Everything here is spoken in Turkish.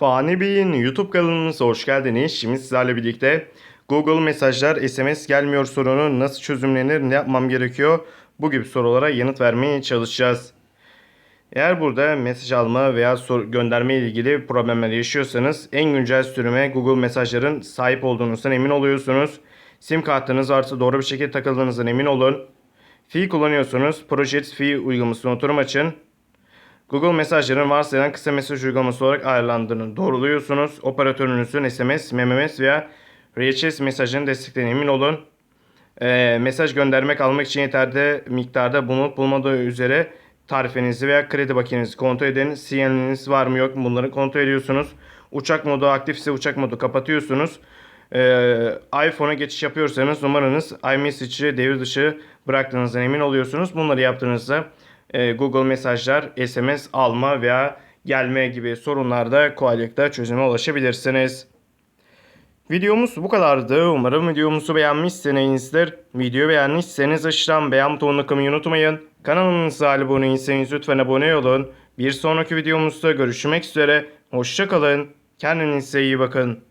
Fani Bey'in YouTube kanalımıza hoş geldiniz. Şimdi sizlerle birlikte Google mesajlar SMS gelmiyor sorunu nasıl çözümlenir, ne yapmam gerekiyor bu gibi sorulara yanıt vermeye çalışacağız. Eğer burada mesaj alma veya sor- gönderme ile ilgili problemler yaşıyorsanız en güncel sürüme Google mesajların sahip olduğunuzdan emin oluyorsunuz. Sim kartınız varsa doğru bir şekilde takıldığınızdan emin olun. Fi kullanıyorsunuz. Project Fi uygulamasını oturum açın. Google mesajların varsayılan kısa mesaj uygulaması olarak ayarlandığını doğruluyorsunuz. Operatörünüzün SMS, MMS veya RHS mesajını desteklediğine emin olun. Ee, mesaj göndermek almak için yeterli miktarda bulunup bulmadığı üzere tarifenizi veya kredi bakiyenizi kontrol edin. Sinyaliniz var mı yok mu bunları kontrol ediyorsunuz. Uçak modu aktifse uçak modu kapatıyorsunuz. Ee, iPhone'a geçiş yapıyorsanız numaranız iMessage'i devir dışı bıraktığınızdan emin oluyorsunuz. Bunları yaptığınızda e, Google mesajlar, SMS alma veya gelme gibi sorunlarda kolaylıkla çözüme ulaşabilirsiniz. Videomuz bu kadardı. Umarım videomuzu beğenmişsinizdir. Videoyu beğenmişseniz aşağıdan beğen butonuna kılmayı unutmayın. Kanalımıza abone değilseniz lütfen abone olun. Bir sonraki videomuzda görüşmek üzere. Hoşçakalın. Kendinize iyi bakın.